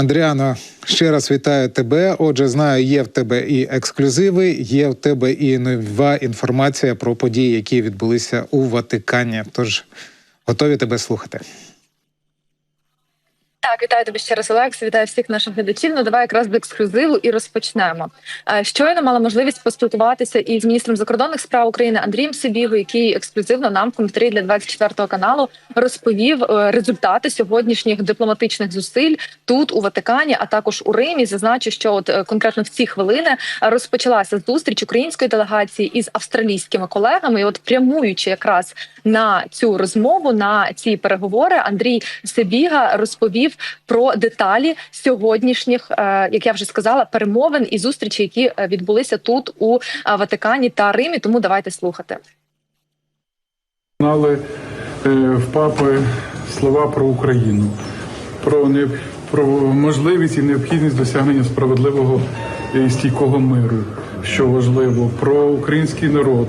Андріано, ще раз вітаю тебе. Отже, знаю, є в тебе і ексклюзиви, є в тебе і нова інформація про події, які відбулися у Ватикані. Тож готові тебе слухати. Так, вітаю тебе ще раз, Олекс. Вітаю всіх наших глядачів. Ну давай якраз до ексклюзиву і розпочнемо. Е, Щойно мала можливість поспілкуватися із міністром закордонних справ України Андрієм Сибігою, який ексклюзивно нам в коментарі для 24 каналу розповів е, результати сьогоднішніх дипломатичних зусиль тут у Ватикані, а також у Римі. Зазначив, що от е, конкретно в ці хвилини розпочалася зустріч української делегації із австралійськими колегами. І от прямуючи якраз на цю розмову, на ці переговори, Андрій Сибіга розповів про деталі сьогоднішніх, е, як я вже сказала, перемовин і зустрічей, які е, відбулися тут у е, Ватикані та Римі. Тому давайте слухати. Знали в папи слова про Україну, про не про можливість і необхідність досягнення справедливого і стійкого миру, що важливо, про український народ.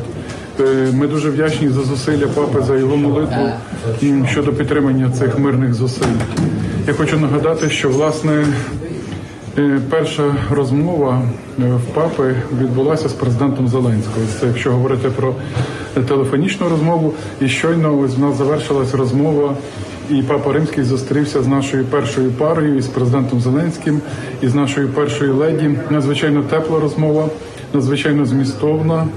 Ми дуже вдячні за зусилля папи за його молитву щодо підтримання цих мирних зусиль. Я хочу нагадати, що власне Е, Перша розмова е, в папи відбулася з президентом Зеленського. Це якщо говорити про телефонічну розмову, і щойно ось в нас завершилась розмова, і папа Римський зустрівся з нашою першою парою, із президентом Зеленським, і з нашою першою леді. Надзвичайно тепла розмова, надзвичайно змістовна.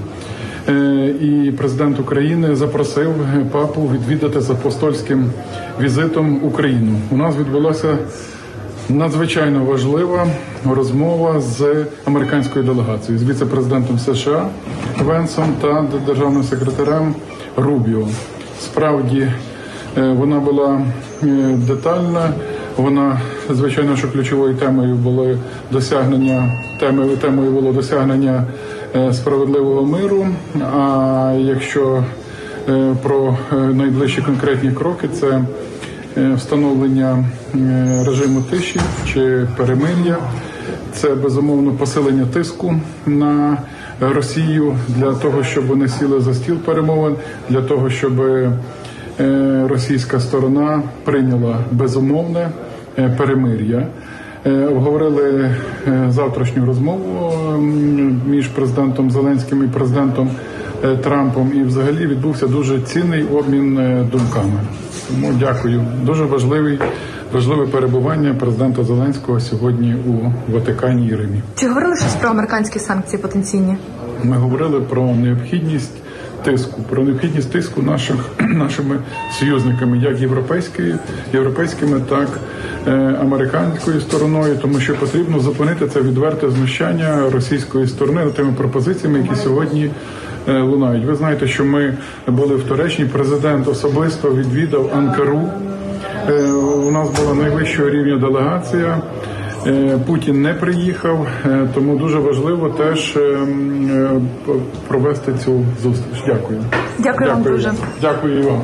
Е, І президент України запросив папу відвідати з апостольським візитом Україну. У нас відбулося Надзвичайно важлива розмова з американською делегацією, з віце-президентом США Венсом та державним секретарем Рубіо. Справді е, вона була е, детальна. Вона звичайно, що ключовою темою було досягнення темою темою було досягнення справедливого миру. А якщо е, про е, найближчі конкретні кроки, це е, встановлення е, режиму тиші чи перемир'я. Це безумовно посилення тиску на Росію для того, щоб вони сіли за стіл перемовин, для того, щоб е, російська сторона прийняла безумовне е, перемир'я. Е, Обговорили е, завтрашню розмову між президентом Зеленським і президентом е, Трампом, і взагалі відбувся дуже цінний обмін думками. Тому дякую. Дуже важливий важливе перебування президента Зеленського сьогодні у Ватикані і Римі. Чи говорили щось про американські санкції потенційні? Ми говорили про необхідність тиску, про необхідність тиску наших нашими союзниками, як європейської, європейськими, так американською стороною, тому що потрібно зупинити це відверте знущання російської сторони тими пропозиціями, які сьогодні. е, Лунають. Ви знаєте, що ми були в Туреччині. Президент особисто відвідав Анкару. Е, У нас була найвищого рівня делегація. Е, Путін не приїхав, е, тому дуже важливо теж е, е, провести цю зустріч. Дякую. Дякую вам дуже. Дякую і вам.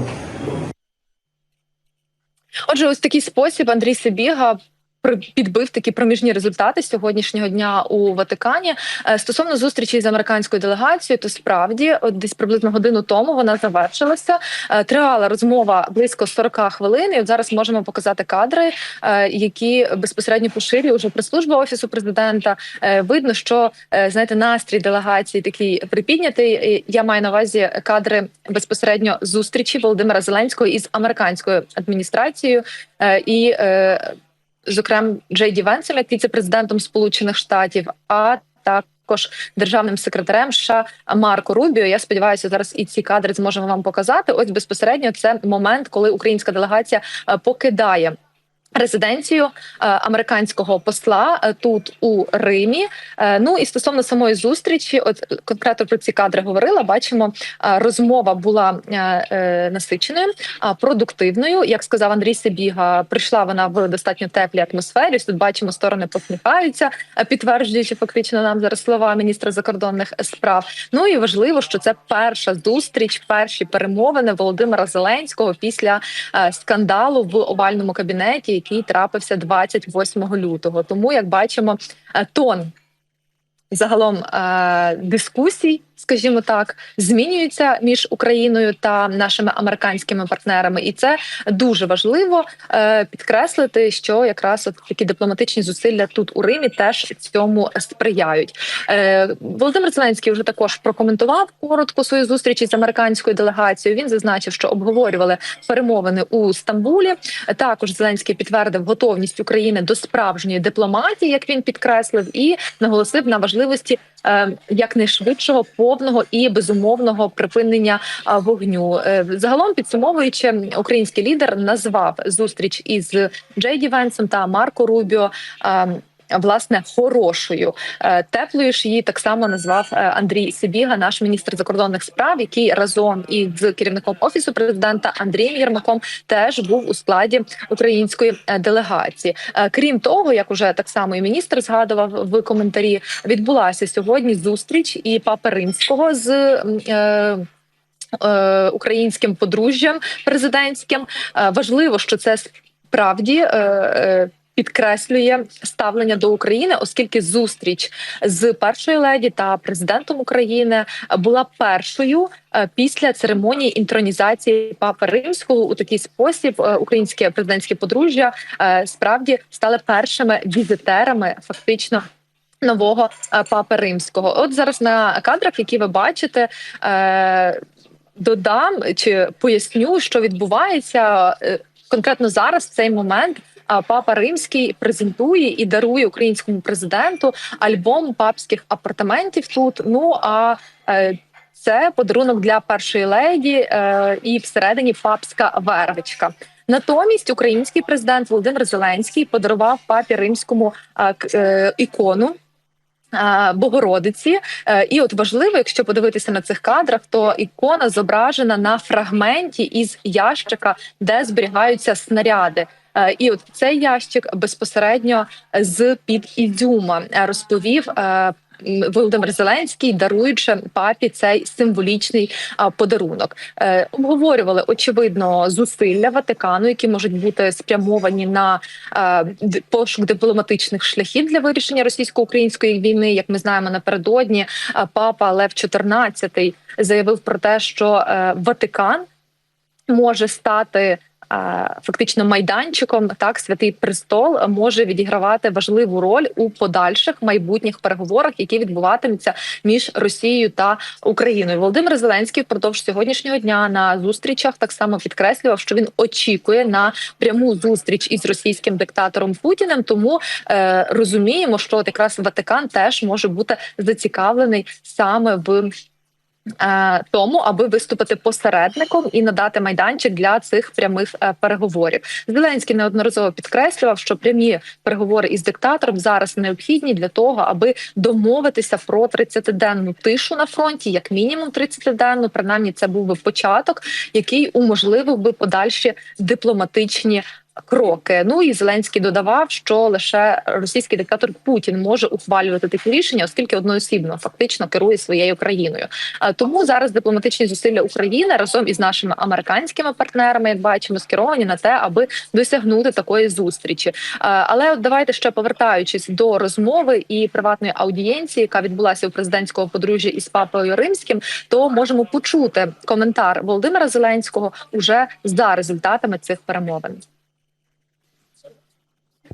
Отже, ось такий спосіб Андрій Сибіга. Підбив такі проміжні результати сьогоднішнього дня у Ватикані Е, стосовно зустрічі з американською делегацією, то справді от десь приблизно годину тому вона завершилася. Е, Тривала розмова близько 40 хвилин. І от зараз можемо показати кадри, е, які безпосередньо поширює вже прес-служба офісу президента. Видно, що знаєте, настрій делегації такий припіднятий. Я маю на увазі кадри безпосередньо зустрічі Володимира Зеленського із американською адміністрацією і. Зокрема, Джей Ді Венсом, як віце-президентом Сполучених Штатів, а також державним секретарем США Марко Рубіо. Я сподіваюся, зараз і ці кадри зможемо вам показати. Ось безпосередньо це момент, коли українська делегація е, покидає. Резиденцію е, американського посла е, тут у Римі. Е, ну і стосовно самої зустрічі, от конкретно про ці кадри говорила. Бачимо, розмова була насиченою, продуктивною. Як сказав Андрій Сибіга, прийшла вона в достатньо теплій атмосфері. Тут бачимо, сторони посміхаються, підтверджуючи фактично нам зараз слова міністра закордонних справ. Ну і важливо, що це перша зустріч, перші перемовини Володимира Зеленського після скандалу в овальному кабінеті, який трапився 28 лютого. Тому, як бачимо, е, тон загалом е, дискусій скажімо так, змінюються між Україною та нашими американськими партнерами, і це дуже важливо е, підкреслити, що якраз от такі дипломатичні зусилля тут у Римі теж цьому сприяють. Е, Володимир Зеленський вже також прокоментував коротко свою зустріч із американською делегацією. Він зазначив, що обговорювали перемовини у Стамбулі. Також Зеленський підтвердив готовність України до справжньої дипломатії, як він підкреслив, і наголосив на важливості е, якнайшвидшого повного і безумовного припинення вогню. Е, Загалом підсумовуючи, український лідер назвав зустріч із Джей Ді Венсом та Марко Рубіо. Власне, хорошою Е, теплою ж її так само назвав е, Андрій Сибіга, наш міністр закордонних справ, який разом із керівником офісу президента Андрієм Єрмаком теж був у складі української е, делегації. Крім того, як уже так само і міністр згадував в коментарі, відбулася сьогодні зустріч і папи римського з. Українським подружжям президентським важливо, що це справді підкреслює ставлення до України, оскільки зустріч з першою леді та президентом України була першою е, після церемонії інтронізації папи римського у такий спосіб. е, Українське президентське подружжя е, справді стали першими візитерами, фактично. Нового папи римського, от зараз на кадрах, які ви бачите, додам чи поясню, що відбувається конкретно зараз, в цей момент. Папа Римський презентує і дарує українському президенту альбом папських апартаментів тут. Ну а е, це подарунок для першої леді е, і всередині папська вервичка. Натомість український президент Володимир Зеленський подарував папі римському е, ікону. Богородиці, і от важливо, якщо подивитися на цих кадрах, то ікона зображена на фрагменті із ящика, де зберігаються снаряди. Е, І от цей ящик безпосередньо з під Ізюма е, розповів. е, Володимир Зеленський, даруючи папі цей символічний подарунок, обговорювали очевидно зусилля Ватикану, які можуть бути спрямовані на пошук дипломатичних шляхів для вирішення російсько-української війни. Як ми знаємо, напередодні папа Лев XIV заявив про те, що Ватикан може стати. Фактично, майданчиком так святий престол може відігравати важливу роль у подальших майбутніх переговорах, які відбуватимуться між Росією та Україною. Володимир Зеленський впродовж сьогоднішнього дня на зустрічах так само підкреслював, що він очікує на пряму зустріч із російським диктатором Путіним. Тому е, розуміємо, що якраз Ватикан теж може бути зацікавлений саме в. Е, Тому, аби виступити посередником і надати майданчик для цих прямих е, переговорів, Зеленський неодноразово підкреслював, що прямі переговори із диктатором зараз необхідні для того, аби домовитися про 30-денну тишу на фронті, як мінімум 30-денну, принаймні це був би початок, який уможливив би подальші дипломатичні. Кроки ну і Зеленський додавав, що лише російський диктатор Путін може ухвалювати такі рішення, оскільки одноосібно фактично керує своєю країною. Тому зараз дипломатичні зусилля України разом із нашими американськими партнерами, як бачимо, скеровані на те, аби досягнути такої зустрічі. Але от давайте ще повертаючись до розмови і приватної аудієнції, яка відбулася у президентського подружжя із папою римським, то можемо почути коментар Володимира Зеленського уже за результатами цих перемовин.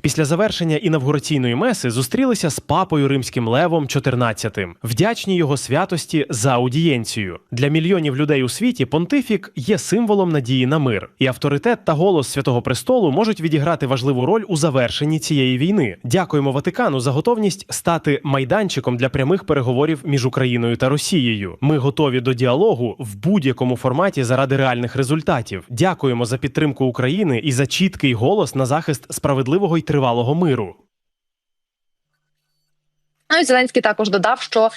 Після завершення інавгураційної меси зустрілися з папою римським Левом XIV, вдячні його святості за аудієнцію. Для мільйонів людей у світі понтифік є символом надії на мир, і авторитет та голос святого престолу можуть відіграти важливу роль у завершенні цієї війни. Дякуємо Ватикану за готовність стати майданчиком для прямих переговорів між Україною та Росією. Ми готові до діалогу в будь-якому форматі заради реальних результатів. Дякуємо за підтримку України і за чіткий голос на захист справедливого й тривалого миру. Ну Зеленський також додав, що е,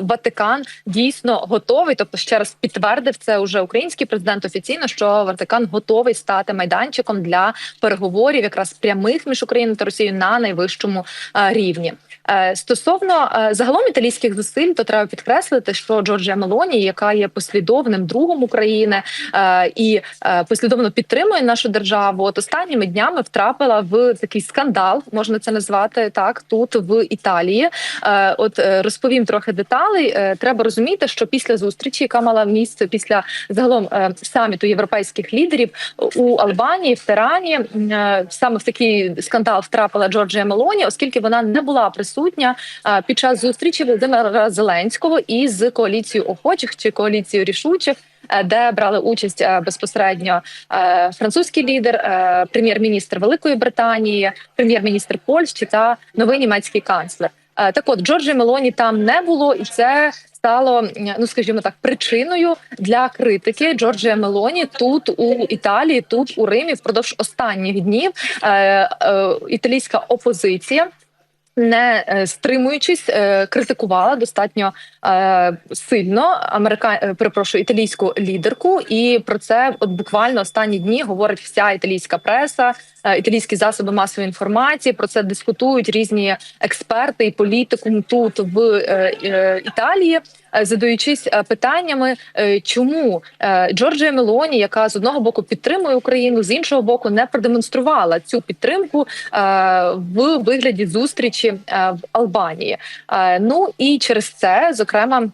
Ватикан дійсно готовий, тобто ще раз підтвердив це уже український президент офіційно, що Ватикан готовий стати майданчиком для переговорів, якраз прямих між Україною та Росією на найвищому е, рівні. Е, Стосовно е, загалом італійських зусиль, то треба підкреслити, що Джорджія Мелоні, яка є послідовним другом України е, і послідовно підтримує нашу державу, от останніми днями втрапила в такий скандал, можна це назвати так, тут в Італії. От розповім трохи деталей. Треба розуміти, що після зустрічі, яка мала місце після загалом саміту європейських лідерів у Албанії, в Тирані, е, саме в такий скандал втрапила Джорджія Мелоні, оскільки вона не була присутня е, під час зустрічі Володимира Зеленського із коаліцією охочих чи коаліцією рішучих. е, Де брали участь е, безпосередньо е, французький лідер, прем'єр-міністр Великої Британії, прем'єр-міністр Польщі та новий німецький канцлер. Так, от Джорджі Мелоні там не було, і це стало ну, скажімо так, причиною для критики Джорджія Мелоні тут у Італії, тут у Римі впродовж останніх днів. Італійська опозиція. Не е, стримуючись, е, критикувала достатньо е, сильно америка... перепрошую, італійську лідерку, і про це от буквально останні дні говорить вся італійська преса, італійські засоби масової інформації. Про це дискутують різні експерти і політикум тут в Італії, задаючись е, питаннями, е, чому е, Джорджія Мелоні, яка з одного боку підтримує Україну, з іншого боку не продемонструвала цю підтримку е, в вигляді зустрічі е, в Албанії. Е, Ну і через це, зокрема.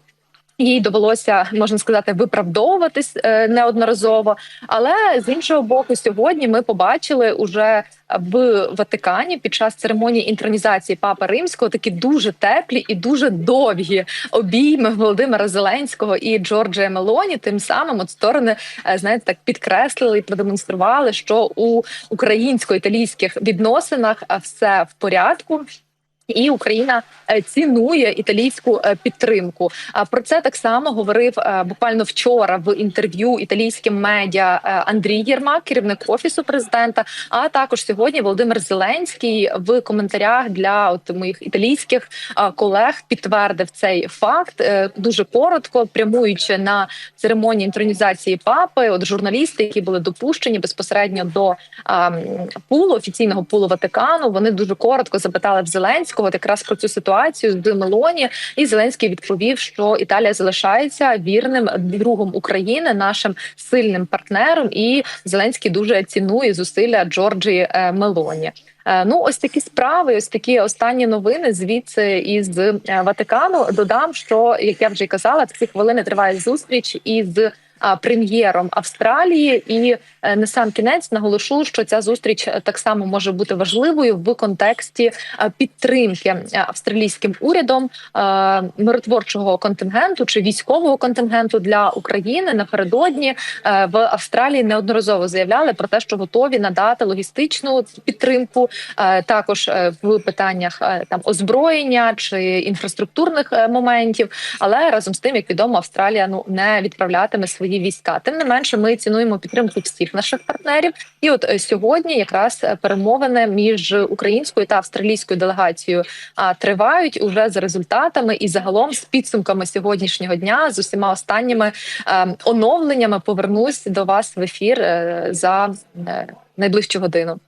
Їй довелося можна сказати виправдовуватись е, неодноразово. Але з іншого боку, сьогодні ми побачили уже в Ватикані під час церемонії інтронізації Папи Римського такі дуже теплі і дуже довгі обійми Володимира Зеленського і Джорджія Мелоні. Тим самим от сторони е, знаєте, так підкреслили і продемонстрували, що у українсько-італійських відносинах е, все в порядку. І Україна е, цінує італійську е, підтримку. А про це так само говорив е, буквально вчора в інтерв'ю італійським медіа Андрій Єрмак, керівник офісу президента. А також сьогодні Володимир Зеленський в коментарях для от моїх італійських колег підтвердив цей факт дуже коротко, прямуючи на церемонії інтронізації папи. От журналісти, які були допущені безпосередньо до пулу офіційного пулу Ватикану, вони дуже коротко запитали в Зеленського от якраз про цю ситуацію з Мелоні. І Зеленський відповів, що Італія залишається вірним другом України, нашим сильним партнером. І Зеленський дуже цінує зусилля Джорджії е, Мелоні. Е, Ну, ось такі справи, ось такі останні новини звідси із е, Ватикану. Додам, що як я вже й казала, ці хвилини триває зустріч із прем'єром Австралії, і е, на сам кінець наголошу, що ця зустріч е, так само може бути важливою в контексті е, підтримки е, австралійським урядом миротворчого контингенту чи військового контингенту для України напередодні в Австралії неодноразово заявляли про те, що готові надати логістичну підтримку, також в питаннях там озброєння чи інфраструктурних моментів. Але разом з тим, як відомо, Австралія ну не відправлятиме свої війська. Тим не менше, ми цінуємо підтримку всіх наших партнерів. І от е, сьогодні якраз е, перемовини між українською та австралійською делегацією тривають уже за результатами і загалом з підсумками сьогоднішнього дня з усіма останніми е, оновленнями повернусь до вас в ефір за найближчу годину.